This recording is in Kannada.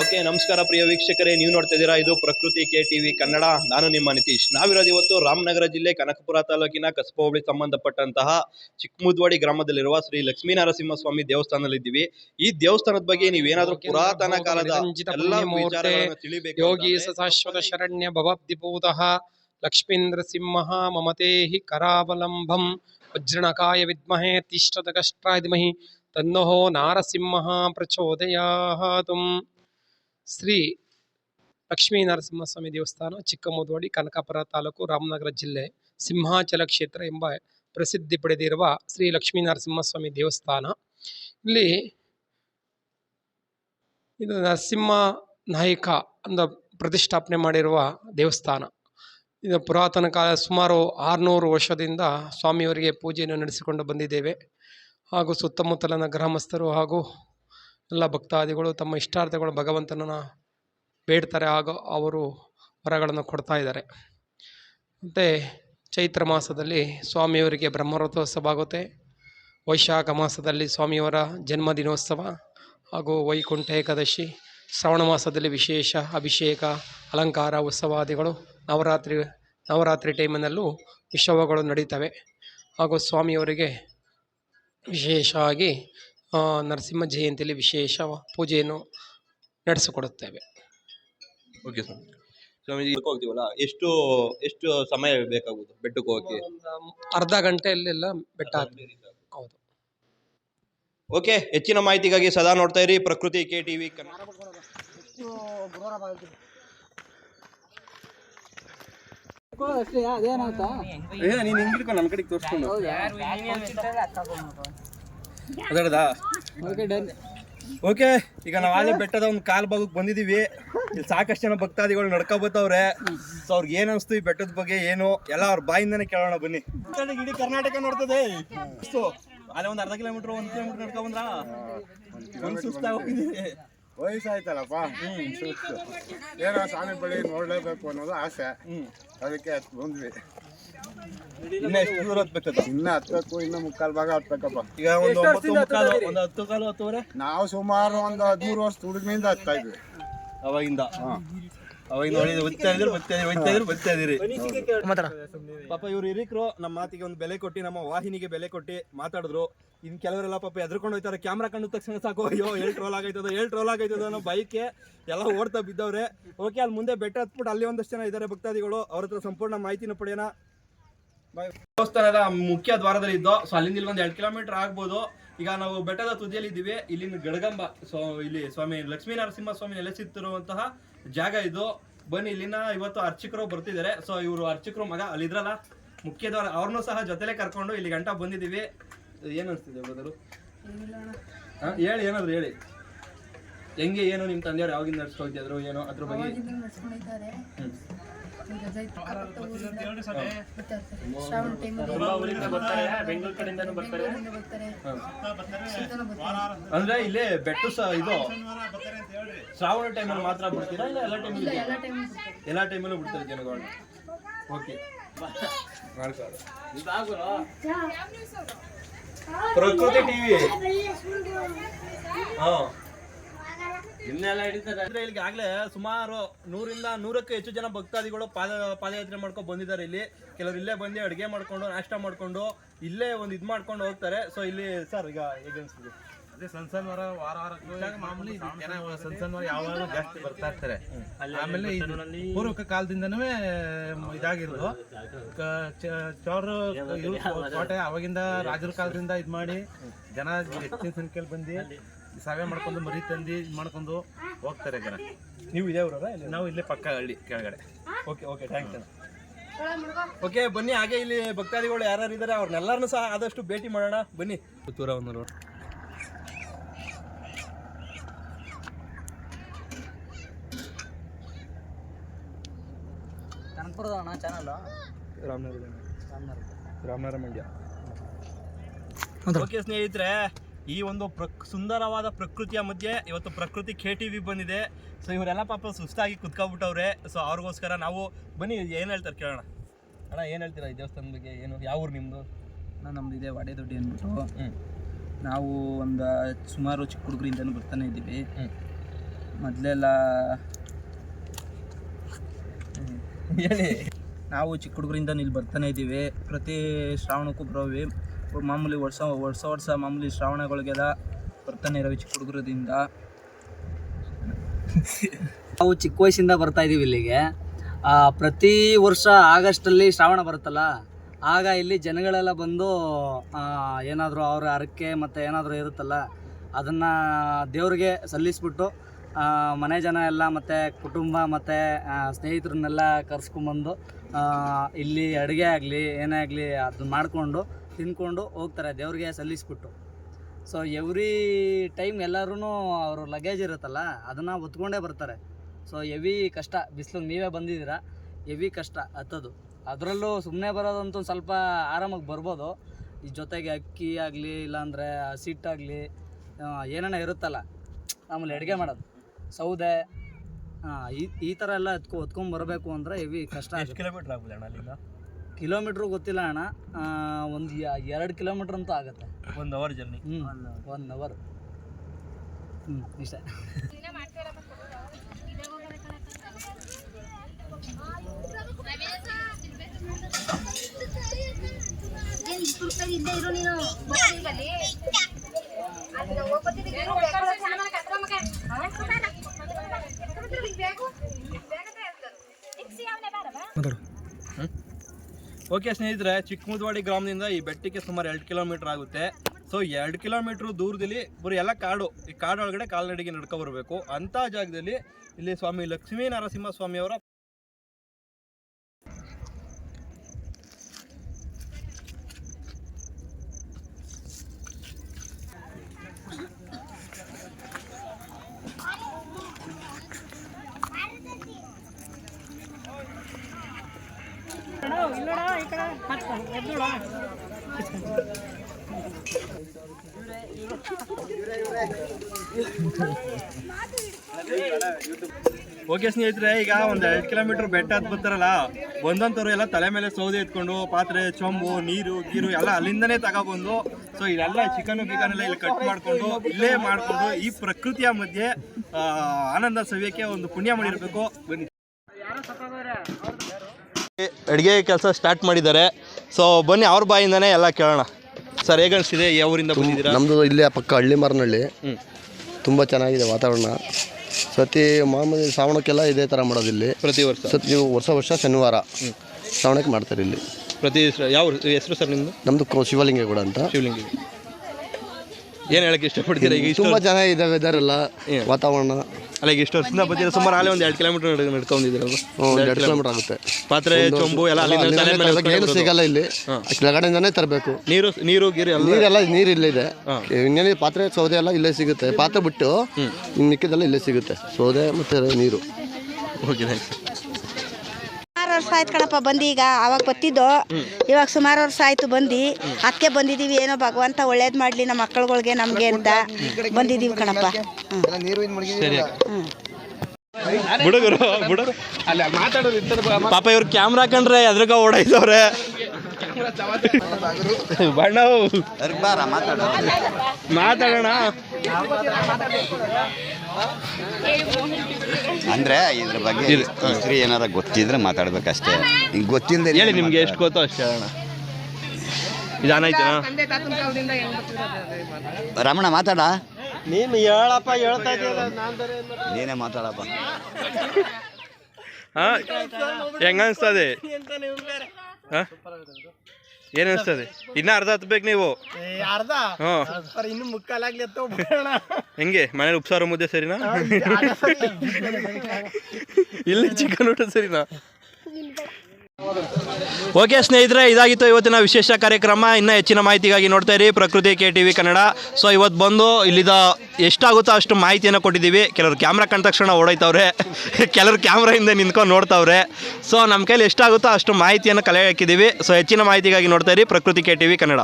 ಓಕೆ ನಮಸ್ಕಾರ ಪ್ರಿಯ ವೀಕ್ಷಕರೇ. ನೀವು ನೋಡ್ತಾ ಇದ್ದೀರಾ ಇದು ಪ್ರಕೃತಿ ಕೆ ಟಿವಿ ಕನ್ನಡ. ನಾನು ನಿಮ್ಮ ನಿತೀಶ್. ನಾವಿರೋದು ಇವತ್ತು ರಾಮನಗರ ಜಿಲ್ಲೆ ಕನಕಪುರ ತಾಲೂಕಿನ ಕಸಬ ಹೋಬಳಿ ಸಂಬಂಧಪಟ್ಟಂತಹ ಚಿಕ್ಕಮುದ್ವಾಡಿ ಗ್ರಾಮದಲ್ಲಿರುವ ಶ್ರೀ ಲಕ್ಷ್ಮೀ ಸ್ವಾಮಿ ದೇವಸ್ಥಾನದಲ್ಲಿದ್ದೀವಿ. ಈ ದೇವಸ್ಥಾನದ ಬಗ್ಗೆ ನೀವೇನಾದ್ರೂ ಪುರಾತನ ಕಾಲದ ಎಲ್ಲ ವಿಚಾರಗಳನ್ನ ತಿಳಿಬೇಕು ಯೋಗಿ ಅಂತಂದ್ರೆ ಶಾಶ್ವತ ಶರಣ್ಯ ಭವಬ್ಧಿಭೂತಃ ಲಕ್ಷ್ಮೀಂದ್ರಸಿಂಹ ಮಮತೇಹಿ ಕರಾವಲಂಬಂ ವಜ್ರಣಕಾಯ ವಿದ್ಮಹೇ ತಿಷ್ಟದ ಕಷ್ಟ ತನ್ನೋ ನಾರಸಿಂಹ ಪ್ರಚೋದಯಾತು ಶ್ರೀ ಲಕ್ಷ್ಮೀ ನರಸಿಂಹಸ್ವಾಮಿ ದೇವಸ್ಥಾನ, ಚಿಕ್ಕಮುದ್ವಾಡಿ, ಕನಕಪುರ ತಾಲೂಕು, ರಾಮನಗರ ಜಿಲ್ಲೆ, ಸಿಂಹಾಚಲ ಕ್ಷೇತ್ರ ಎಂಬ ಪ್ರಸಿದ್ಧಿ ಪಡೆದಿರುವ ಶ್ರೀ ಲಕ್ಷ್ಮೀ ನರಸಿಂಹಸ್ವಾಮಿ ದೇವಸ್ಥಾನ. ಇಲ್ಲಿ ಇದು ನರಸಿಂಹ ನಾಯಕ ಅಂತ ಪ್ರತಿಷ್ಠಾಪನೆ ಮಾಡಿರುವ ದೇವಸ್ಥಾನ. ಇದು ಪುರಾತನ ಕಾಲ ಸುಮಾರು ಆರುನೂರು ವರ್ಷದಿಂದ ಸ್ವಾಮಿಯವರಿಗೆ ಪೂಜೆಯನ್ನು ನಡೆಸಿಕೊಂಡು ಬಂದಿದ್ದೇವೆ. ಹಾಗೂ ಸುತ್ತಮುತ್ತಲಿನ ಗ್ರಾಮಸ್ಥರು ಹಾಗೂ ಎಲ್ಲ ಭಕ್ತಾದಿಗಳು ತಮ್ಮ ಇಷ್ಟಾರ್ಥಗಳು ಭಗವಂತನನ್ನು ಬೇಡ್ತಾರೆ ಹಾಗೂ ಅವರು ವರಗಳನ್ನು ಕೊಡ್ತಾ ಇದ್ದಾರೆ. ಮತ್ತು ಚೈತ್ರ ಮಾಸದಲ್ಲಿ ಸ್ವಾಮಿಯವರಿಗೆ ಬ್ರಹ್ಮರಥೋತ್ಸವ ಆಗುತ್ತೆ. ವೈಶಾಖ ಮಾಸದಲ್ಲಿ ಸ್ವಾಮಿಯವರ ಜನ್ಮದಿನೋತ್ಸವ ಹಾಗೂ ವೈಕುಂಠ ಏಕಾದಶಿ, ಶ್ರಾವಣ ಮಾಸದಲ್ಲಿ ವಿಶೇಷ ಅಭಿಷೇಕ, ಅಲಂಕಾರ, ಉತ್ಸವಾದಿಗಳು ನವರಾತ್ರಿ ನವರಾತ್ರಿ ಟೈಮಿನಲ್ಲೂ ಉತ್ಸವಗಳು ನಡೀತವೆ. ಹಾಗೂ ಸ್ವಾಮಿಯವರಿಗೆ ವಿಶೇಷವಾಗಿ ನರಸಿಂಹ ಜಯಂತಿಯಲ್ಲಿ ವಿಶೇಷ ಪೂಜೆಯನ್ನು ನಡೆಸಿಕೊಡುತ್ತೇವೆ. ಓಕೆ ಸರ್ ಸ್ವಾಮೀಜಿ ಇದಕ್ಕೆ ಹೋಗ್ತೀವಲ್ಲ? ಎಷ್ಟು ಎಷ್ಟು ಸಮಯ ಬೇಕಾಗುವುದು ಬೆಟ್ಟಕ್ಕೆ ಹೋಗಿ ಅರ್ಧ ಗಂಟೆಯಲ್ಲೆಲ್ಲ ಬೆಟ್ಟ ಹತ್ತಿ- ಹೌದು. ಓಕೆ ಹೆಚ್ಚಿನ ಮಾಹಿತಿಗಾಗಿ ಸದಾ ನೋಡ್ತಾ ಇರಿ. ಪ್ರಕೃತಿ ಕೆ ಟಿವಿ ಕನ್ನಡ. ನೀನು ಹಿಂಗಿಡ್ಕೊ ನಮ್ಮ ಕಡೆಗೆ ತೋರಿಸ್ಕೊಂಡು. ಅದರದಾ ಓಕೆ ಈಗ ನಾವು ಆಲೆ ಬೆಟ್ಟದ ಒಂದು ಕಾಲ್ ಭಾಗಕ್ಕೆ ಬಂದಿದೀವಿ. ಇಲ್ಲಿ ಸಾಕಷ್ಟು ಜನ ಭಕ್ತಾದಿಗಳು ನಡ್ಕೊ ಬತ್ತವ್ರೆ ಸೊ ಅವ್ರಿಗೆ ಏನ್ ಅನಿಸ್ತು ಈ ಬೆಟ್ಟದ ಬಗ್ಗೆ ಏನು? ಎಲ್ಲ ಅವ್ರ ಬಾಯಿಂದಾನೆ ಕೇಳೋಣ ಬನ್ನಿ. ಇಡೀ ಕರ್ನಾಟಕ ನೋಡ್ತದೆ. ಅಷ್ಟು. ಅಲ್ಲೇ ಒಂದು ಅರ್ಧ ಕಿಲೋಮೀಟರ್ ಒಂದು ಕಿಲೋಮೀಟರ್ ನಡ್ಕೊ ಬಂದ್ರ? ಒಂದು ಸುಸ್ತಾಗಿ ಹೋಗಿದ್ದೀವಿ ವಯಸ್ಸಾಯ್ತಲ್ಲಪ್ಪ? ಸುಸ್ತು ಏನೋ ಸ್ವಾಮಿ ಬಳಿ ನೋಡಲೇಬೇಕು ಅನ್ನೋದು ಆಸೆ. ಹ್ಮ್. ಅದಕ್ಕೆ ಹತ್ತು ಬಂದ್ವಿ ಇನ್ನ ಎಷ್ಟು ದೂರ ಹತ್ಬೇಕದ ಇನ್ನ ಹತ್ಬೇಕು ಇನ್ನು ಮುಕ್ಕಾಲು ಭಾಗ ಹತ್ಬೇಕಪ್ಪ. ಈಗ ಒಂದು ಒಂಬತ್ತು ಮುಕ್ಕಾಲು ಒಂದು ಹತ್ತು ಕಾಲು ಹತ್ತುವರೆ? ನಾವು ಸುಮಾರು ಒಂದು ಹದಿಮೂರು ವರ್ಷ ಹುಡುಗನಿಂದ ಹತ್ತಾ ಇದ್ವಿ. ಅವಾಗಿಂದ. ಅವಾಗಿಂದ ನೋಡಿ ಒತ್ತಾ ಇದ್ರು ಒತ್ತಾ ಇದ್ರು ಒತ್ತಾ ಇದ್ರು ಒತ್ತಾ ಇದ್ರಿ ಪಾಪ ಇವ್ರು ಹಿರಿಕರು ನಮ್ಮ ಮಾತಿಗೆ ಒಂದು ಬೆಲೆ ಕೊಟ್ಟು ನಮ್ಮ ವಾಹಿನಿಗೆ ಬೆಲೆ ಕೊಟ್ಟು ಮಾತಾಡಿದ್ರು. ಇನ್ ಕೆಲವರೆಲ್ಲ ಪಾಪ ಎದ್ರಕೊಂಡು ಹೋಯ್ತಾರೆ ಕ್ಯಾಮ್ರಾ ಕಂಡ ತಕ್ಷಣ ಸಾಕು. ಅಯ್ಯೋ ಎಲ್ ಟ್ರೋಲ್ ಆಗೈತದ ಎಲ್ ಟ್ರೋಲ್ ಆಗೈತದ ಅನ್ನೋ ಬೈಕೆ ಎಲ್ಲ ಓಡ್ತಾ ಬಿದ್ದವ್ರೆ. ಓಕೆ ಅಲ್ಲಿ ಮುಂದೆ ಬೆಟ್ಟ ಹತ್ಬಿಟ್ಟು ಅಲ್ಲಿ ಒಂದಷ್ಟು ಜನ ಇದ್ದಾರೆ ಭಕ್ತಾದಿಗಳು. ಅವ್ರ ಹತ್ರ ಸಂಪೂರ್ಣ ಮಾಹಿತಿನ ಪಡೆಯೋಣ. ದೇವಸ್ಥಾನದ ಮುಖ್ಯ ದ್ವಾರದಲ್ಲಿ ಇದ್ದೋ ಸೊ ಅಲ್ಲಿಂದ ಇಲ್ಲಿ ಒಂದ್ ಎರಡು ಕಿಲೋಮೀಟರ್ ಆಗ್ಬೋದು. ಈಗ ನಾವು ಬೆಟ್ಟದ ತುದಿಯಲ್ಲಿ ಇದ್ದೀವಿ. ಇಲ್ಲಿನ ಗಡಗಂಬ ಸೊ ಇಲ್ಲಿ ಸ್ವಾಮಿ ಲಕ್ಷ್ಮೀ ನರಸಿಂಹ ಸ್ವಾಮಿ ನೆಲೆಸಿತ್ತಿರುವಂತಹ ಜಾಗ ಇದು. ಬನ್ನಿ ಇಲ್ಲಿನ ಇವತ್ತು ಅರ್ಚಕರು ಬರ್ತಿದ್ದಾರೆ. ಸೊ ಇವರು ಅರ್ಚಕರು ಮಗ ಅಲ್ಲಿದ್ರಲ್ಲ ಮುಖ್ಯ ದ್ವಾರ ಅವ್ರನ್ನೂ ಸಹ ಜೊತೆಲೆ ಕರ್ಕೊಂಡು ಇಲ್ಲಿ ಗಂಟ ಬಂದಿದ್ದೀವಿ. ಏನು ಅನ್ಸ್ತಿದೆ ಹೇಳಿ ಏನಾದ್ರು ಹೇಳಿ. ಹೆಂಗೆ ಏನು ನಿಮ್ಮ ತಂದೆಯವ್ರು ಯಾವಾಗಿಂದ ನಡ್ಸ್ಕೊಳ್ತಿದ್ರು ಏನೋ ಅದ್ರ ಬಗ್ಗೆ? ಶ್ರಾವಣ ಟೈಮಲ್ಲಿ ಬೆಂಗಳೂರು ಕಡೆಯಿಂದನೂ ಬರ್ತಾರೆ. ಅಂದ್ರೆ ಇಲ್ಲಿ ಬೆಟ್ಟು ಸಹ ಇದು ಶ್ರಾವಣ ಟೈಮಲ್ಲಿ ಮಾತ್ರ ಬಿಡ್ತೀರಾ ಇಲ್ಲ ಎಲ್ಲ ಟೈಮಲ್ಲಿ ಇಲ್ಲ ಎಲ್ಲ ಟೈಮ್ ಎಲ್ಲ ಟೈಮಲ್ಲೂ ಬಿಡ್ತಾರೆ ಜನಗಳು. ಓಕೆ. ಪ್ರಕೃತಿ ಟಿವಿ. ಇನ್ನೆಲ್ಲ ಹಿಡಿತಾರೆ. ಅಂದ್ರೆ ಇಲ್ಲಿಗೆ ಆಗ್ಲೇ ಸುಮಾರು ನೂರಿಂದ ನೂರಕ್ಕೂ ಹೆಚ್ಚು ಜನ ಭಕ್ತಾದಿಗಳು ಪಾದ ಪಾದಯಾತ್ರೆ ಮಾಡ್ಕೊಂಡು ಬಂದಿದ್ದಾರೆ ಇಲ್ಲಿ. ಕೆಲವರು ಇಲ್ಲೇ ಬಂದು ಅಡುಗೆ ಮಾಡ್ಕೊಂಡು ನಾಷ್ಟ ಮಾಡ್ಕೊಂಡು ಇಲ್ಲೇ ಒಂದು ಇದು ಮಾಡ್ಕೊಂಡು ಹೋಗ್ತಾರೆ. ಸೊ ಇಲ್ಲಿ ಸರ್ ಈಗ ಹೇಗೆ ಅನ್ಸ್ತಿದೆ ಅದೇ ಸಣ್ಣ ಸಣ್ಣ ವಾರ ವಾರ ವಾರಕ್ಕೆ ಮಾಮೂಲಿ ಜನ ಸಣ್ಣ ಸಣ್ಣ ವಾರ ಯಾವಾಗ ಜಾಸ್ತಿ ಬರ್ತಾ ಇರ್ತಾರೆ. ಆಮೇಲೆ ಇದು ಪೂರ್ವಕ ಕಾಲದಿಂದನೂ ಇದಾಗಿರೋದು. ಚೌರ ಕೋಟೆ ಅವಾಗಿಂದ ರಾಜರ ಕಾಲದಿಂದ ಇದು ಮಾಡಿ ಜನ ಹೆಚ್ಚಿನ ಸಂಖ್ಯೆಯಲ್ಲಿ ಬಂದು ಸೇವೆ ಮಾಡ್ಕೊಂಡು ಮರಿ ತಂದು ಇದು ಮಾಡ್ಕೊಂಡು ಹೋಗ್ತಾರೆ ಜನ ನೀವು ಇದೇ ಊರ ಇಲ್ಲಿ? ನಾವು ಇಲ್ಲೇ ಪಕ್ಕ ಹಳ್ಳಿ ಕೆಳಗಡೆ. ಓಕೆ ಓಕೆ ಥ್ಯಾಂಕ್ಸ್ ಓಕೆ ಬನ್ನಿ ಹಾಗೆ ಇಲ್ಲಿ ಭಕ್ತಾದಿಗಳು ಯಾರ್ಯಾರು ಇದ್ದಾರೆ ಅವ್ರನ್ನೆಲ್ಲರನ್ನೂ ಸಹ ಆದಷ್ಟು ಭೇಟಿ ಮಾಡೋಣ. ಬನ್ನಿ. ಪುತ್ತೂರ ಒಂದು ರೋಡ್ ಕನಕಪುರದ ಅಣ್ಣ ಚಾನಲ್ ರಾಮನಗರ. ರಾಮನಗರ. ಮಂಡ್ಯ. ಓಕೆ ಸ್ನೇಹಿತರೆ ಈ ಒಂದು ಪ್ರಕ್ ಸುಂದರವಾದ ಪ್ರಕೃತಿಯ ಮಧ್ಯೆ ಇವತ್ತು ಪ್ರಕೃತಿ ಕೆ ಟಿ ವಿ ಬಂದಿದೆ. ಸೊ ಇವರೆಲ್ಲ ಪಾಪ ಸುಸ್ತಾಗಿ ಕುತ್ಕೊಬಿಟ್ಟವ್ರೆ ಸೊ ಅವ್ರಿಗೋಸ್ಕರ ನಾವು ಬನ್ನಿ ಏನು ಹೇಳ್ತಾರೆ ಕೇಳೋಣ. ಅಣ್ಣ ಏನು ಹೇಳ್ತೀರಾ ಈ ದೇವಸ್ಥಾನದ ಬಗ್ಗೆ? ಏನು ಯಾವ ಊರು ನಿಮ್ಮದು ನಮ್ದು ಇದೆ ವಾಡೆ ದೊಡ್ಡಿ ಅಂದ್ಬಿಟ್ಟು ನಾವು ಒಂದು ಸುಮಾರು ಚಿಕ್ಕ ಹುಡುಗರಿಂದನೂ ಬರ್ತಾನೆ ಇದ್ದೀವಿ. ಮೊದಲೆಲ್ಲ ಹೇಳಿ. ನಾವು ಚಿಕ್ಕ ಹುಡುಗರಿಂದ ಇಲ್ಲಿ ಬರ್ತಾನೆ ಇದ್ದೀವಿ. ಪ್ರತಿ ಶ್ರಾವಣಕ್ಕೂ ಬರೋವಿ. ಮಾಮೂಲಿ ವರ್ಷ ವರ್ಷ ವರ್ಷ ಮಾಮೂಲಿ ಶ್ರಾವಣಗಳಿಗೆಲ್ಲ ಬರ್ತಾನೆ ಇರೋ ಚಿಕ್ಕ ಹುಡುಗರದಿಂದ ನಾವು ಚಿಕ್ಕ ವಯಸ್ಸಿಂದ ಬರ್ತಾ ಇದೀವಿ ಇಲ್ಲಿಗೆ. ಪ್ರತಿ ವರ್ಷ ಆಗಸ್ಟಲ್ಲಿ ಶ್ರಾವಣ ಬರುತ್ತಲ್ಲ, ಆಗ ಇಲ್ಲಿ ಜನಗಳೆಲ್ಲ ಬಂದು ಏನಾದರೂ ಅವ್ರ ಹರಕೆ ಮತ್ತು ಏನಾದರೂ ಇರುತ್ತಲ್ಲ, ಅದನ್ನು ದೇವ್ರಿಗೆ ಸಲ್ಲಿಸ್ಬಿಟ್ಟು ಮನೆ ಜನ ಎಲ್ಲ ಮತ್ತು ಕುಟುಂಬ ಮತ್ತು ಸ್ನೇಹಿತರನ್ನೆಲ್ಲ ಕರ್ಸ್ಕೊಂಬಂದು ಇಲ್ಲಿ ಅಡುಗೆ ಆಗಲಿ, ಏನೇ ಆಗಲಿ ಅದನ್ನ ಮಾಡಿಕೊಂಡು ತಿಂದ್ಕೊಂಡು ಹೋಗ್ತಾರೆ, ದೇವ್ರಿಗೆ ಸಲ್ಲಿಸ್ಬಿಟ್ಟು. ಸೊ ಎವ್ರಿ ಟೈಮ್ ಎಲ್ಲರೂ ಅವ್ರ ಲಗೇಜ್ ಇರುತ್ತಲ್ಲ, ಅದನ್ನು ಹೊತ್ಕೊಂಡೇ ಬರ್ತಾರೆ. ಸೊ ಹೆವಿ ಕಷ್ಟ ಬಿಸಿಲು ನೀವೇ ಬಂದಿದ್ದೀರಾ? ಹೆವಿ ಕಷ್ಟ ಹತ್ತೋದು ಅದರಲ್ಲೂ ಸುಮ್ಮನೆ ಬರೋದಂತೂ ಸ್ವಲ್ಪ ಆರಾಮಾಗಿ ಬರ್ಬೋದು. ಈ ಜೊತೆಗೆ ಅಕ್ಕಿ ಆಗಲಿ, ಇಲ್ಲಾಂದರೆ ಹಸಿಟ್ಟಾಗಲಿ ಏನೇನೋ ಇರುತ್ತಲ್ಲ, ಆಮೇಲೆ ಅಡುಗೆ ಮಾಡೋದು. ಸೌದೆ ಈ ಈ ಥರ ಎಲ್ಲ ಎತ್ಕೊ, ಹೊತ್ಕೊಂಡು ಬರಬೇಕು ಅಂದರೆ ಹೆವಿ ಕಷ್ಟ ಕಿಲೋಮೀಟರ್ ಆಗ್ಬೋದು ಅಣ್ಣ ಅಲ್ಲಿಂದ? ಕಿಲೋಮೀಟ್ರು ಗೊತ್ತಿಲ್ಲ ಅಣ್ಣ. ಒಂದು ಎರಡು ಕಿಲೋಮೀಟ್ರ್ ಅಂತ ಆಗುತ್ತೆ. ಒಂದು ಅವರ್ ಜರ್ನಿ ಹ್ಞೂ ಒನ್ ಅವರ್ ಹ್ಞೂ ಇಷ್ಟ. ಓಕೆ ಸ್ನೇಹಿತರೆ, ಚಿಕ್ಕಮುದ್ವಾಡಿ ಗ್ರಾಮದಿಂದ ಈ ಬೆಟ್ಟಕ್ಕೆ ಸುಮಾರು ಎರಡು ಕಿಲೋಮೀಟರ್ ಆಗುತ್ತೆ. ಸೊ ಎರಡು ಕಿಲೋಮೀಟರ್ ದೂರದಲ್ಲಿ ಬರೀ ಎಲ್ಲ ಕಾಡು, ಈ ಕಾಡೊಳಗಡೆ ಕಾಲ್ನಡಿಗೆ ನಡ್ಕೊ ಬರಬೇಕು. ಅಂಥ ಜಾಗದಲ್ಲಿ ಇಲ್ಲಿ ಸ್ವಾಮಿ ಲಕ್ಷ್ಮೀ ನರಸಿಂಹ ಸ್ವಾಮಿಯವರ ಓಕೆ ಸ್ನೇಹಿತರೆ, ಈಗ ಒಂದು ಎರಡು ಕಿಲೋಮೀಟರ್ ಬೆಟ್ಟ ಹತ್ ಬರ್ತಾರಲ್ಲ ಬಂದಂತವ್ರು ಎಲ್ಲ ತಲೆ ಮೇಲೆ ಸೌದೆ ಎತ್ಕೊಂಡು ಪಾತ್ರೆ, ಚೊಂಬು, ನೀರು, ಗೀರು ಎಲ್ಲ ಅಲ್ಲಿಂದನೇ ತಗೊಬಂದು ಸೊ ಇಲ್ಲೆಲ್ಲ ಚಿಕನ್ ಗಿಕನ್ ಎಲ್ಲ ಇಲ್ಲಿ ಕಟ್ ಮಾಡ್ಕೊಂಡು, ಇಲ್ಲೇ ಮಾಡ್ಕೊಂಡು ಈ ಪ್ರಕೃತಿಯ ಮಧ್ಯೆ ಆನಂದ ಸವಿಯಕ್ಕೆ ಒಂದು ಪುಣ್ಯ ಮಾಡಿರ್ಬೇಕು. ಬನ್ನಿ. ಅಡುಗೆ ಕೆಲಸ ಸ್ಟಾರ್ಟ್ ಮಾಡಿದ್ದಾರೆ. ಸೊ ಬನ್ನಿ ಅವ್ರ ಬಾಯಿಂದನೇ ಎಲ್ಲ ಕೇಳೋಣ. ಸರ್ ಹೇಗೆ ಅನಿಸ್ತಿದೆ? ಯಾವ ಊರಿಂದ ಬಂದಿದ್ದೀರಾ? ನಮ್ಮದು ಇಲ್ಲೇ ಪಕ್ಕ ಹಳ್ಳಿ ಮರನಹಳ್ಳಿ. ತುಂಬ ಚೆನ್ನಾಗಿದೆ ವಾತಾವರಣ. ಸತಿ ಮಾಮೂಲಿ ಶ್ರಾವಣಕ್ಕೆಲ್ಲ ಇದೇ ಥರ ಮಾಡೋದು ಇಲ್ಲಿ. ಪ್ರತಿ ವರ್ಷ? ಸತಿ ವರ್ಷ ವರ್ಷ ಶನಿವಾರ ಶ್ರಾವಣಕ್ಕೆ ಮಾಡ್ತಾರೆ ಇಲ್ಲಿ. ಪ್ರತಿ ಯಾವ ಹೆಸರು ಸರ್ ನಿಮ್ಮದು ನಮ್ಮದು ಶಿವಲಿಂಗೇಗೌಡ ಅಂತ. ಶಿವಲಿಂಗ ಏನು ಹೇಳಕ್ಕೆ ಇಷ್ಟಪಡ್ತೀರಾ? ಈಗ ತುಂಬ ಚೆನ್ನಾಗಿದೆ ವೆದರ್ ಎಲ್ಲ ವಾತಾವರಣ. ಅಲ್ಲ ಈಗ ಇಷ್ಟು ವರ್ಷದಿಂದ ಬಂದಿರೋ ಸುಮಾರು ಅಲ್ಲೇ ಒಂದು ಎರಡು ಕಿಲೋಮೀಟರ್ ನಡ್ಕೊಂಡಿದ್ದೀರಲ್ವ ಒಂದು ಎರಡು ಕಿಲೋಮೀಟರ್. ಆಗುತ್ತೆ. ಪಾತ್ರೆ ಚೊಂಬು ಎಲ್ಲ ಅಲ್ಲಿ ಏನು ಸಿಗಲ್ಲ ಇಲ್ಲಿ. ಕೆಳಗಡೆಯಿಂದನೇ ತರಬೇಕು. ನೀರು ನೀರು ಗೀರು ಎಲ್ಲ? ನೀರೆಲ್ಲ ನೀರು ಇಲ್ಲಿದೆ ಇನ್ನೇನು ಪಾತ್ರೆ ಸೌದೆ ಎಲ್ಲ ಇಲ್ಲೇ ಸಿಗುತ್ತೆ. ಪಾತ್ರೆ ಬಿಟ್ಟು ಇನ್ನು ಮಿಕ್ಕಿದೆಲ್ಲ ಇಲ್ಲೇ ಸಿಗುತ್ತೆ. ಸೌದೆ ಮತ್ತು ನೀರು. ಓಕೆ ವರ್ಷ ಆಯ್ತು ಕಣಪ್ಪ ಬಂದು ಈಗ ಅವಾಗ ಬತ್ತಿದ್ದು ಇವಾಗ ಸುಮಾರು ವರ್ಷ ಆಯ್ತು ಬಂದು. ಅದಕ್ಕೆ ಬಂದಿದ್ದೀವಿ ಏನೋ ಭಗವಂತ ಒಳ್ಳೇದು ಮಾಡಲಿ ನಮ್ಮ ಮಕ್ಕಳುಗಳಿಗೆ ನಮಗೆ ಅಂತ ಬಂದಿದ್ದೀವಿ ಕಣಪ್ಪ ಹುಡುಗರು ಹುಡುಗರು ಅಲ್ಲ ಮಾತಾಡೋದು ಪಾಪ ಇವ್ರು ಕ್ಯಾಮ್ರಾ ಕಂಡ್ರೆ ಎದ್ರಗ ಓಡಾಯ್ತವ್ರೆ ಬಣ್ಣ ಮಾತಾಡೋಣ. ಅಂದ್ರೆ ಇದ್ರ ಬಗ್ಗೆ ಹಿಸ್ಟ್ರಿ ಏನಾರ ಗೊತ್ತಿದ್ರೆ ಮಾತಾಡ್ಬೇಕಷ್ಟೇ. ಈಗ ಗೊತ್ತಿಲ್ಲದೆ ಹೇಳಿ ನಿಮ್ಗೆ ಎಷ್ಟು ಗೊತ್ತೋ ಅಷ್ಟೇ ಅಣ್ಣ. ರಮಣ ಮಾತಾಡ. ನೀನು ಹೇಳಪ್ಪ ಹೇಳ್ತಾ ನೀನೇ ಮಾತಾಡಪ್ಪ. ಹಾ ಹೆಂಗ ಅನ್ಸ್ತದೆ? ಹಾ? ಏನ್ ಅನ್ಸ್ತದೆ? ಇನ್ನ ಅರ್ಧ ಹತ್ಬೇಕು ನೀವು. ಅರ್ಧ? ಇನ್ನು ಮುಕ್ಕಾಲಾಗ್ಲಿ ಹೆಂಗೆ? ಮನೇಲಿ ಉಪ್ಸಾರು ಮುದ್ದೆ ಸರಿನಾ? ಇಲ್ಲಿ ಚಿಕನ್ ಊಟ ಸರಿನಾ? ಓಕೆ ಸ್ನೇಹಿತರೆ, ಇದಾಗಿತ್ತು ಇವತ್ತಿನ ವಿಶೇಷ ಕಾರ್ಯಕ್ರಮ. ಇನ್ನೂ ಹೆಚ್ಚಿನ ಮಾಹಿತಿಗಾಗಿ ನೋಡ್ತಾ ಇರಿ. Prakruthi K T V Kannada. So ಇವತ್ತು ಬಂದು ಇಲ್ಲಿದ ಎಷ್ಟಾಗುತ್ತೋ ಅಷ್ಟು ಮಾಹಿತಿಯನ್ನು ಕೊಟ್ಟಿದ್ದೀವಿ. ಕೆಲವರು ಕ್ಯಾಮ್ರಾ ಕಂಡ ತಕ್ಷಣ ಓಡೈತವ್ರೆ ಕೆಲವರು ಕ್ಯಾಮ್ರಾ ಹಿಂದೆ ನಿಂತ್ಕೊಂಡು ನೋಡ್ತಾವ್ರೆ. ಸೊ ನಮ್ಮ ಕೈಲಿ ಎಷ್ಟಾಗುತ್ತೋ ಅಷ್ಟು ಮಾಹಿತಿಯನ್ನು ಕಲೆ ಹಾಕಿದ್ದೀವಿ. ಸೊ ಹೆಚ್ಚಿನ ಮಾಹಿತಿಗಾಗಿ ನೋಡ್ತಾ ಇರಿ. ಪ್ರಕೃತಿ ಕೆ ಟಿ ವಿ ಕನ್ನಡ.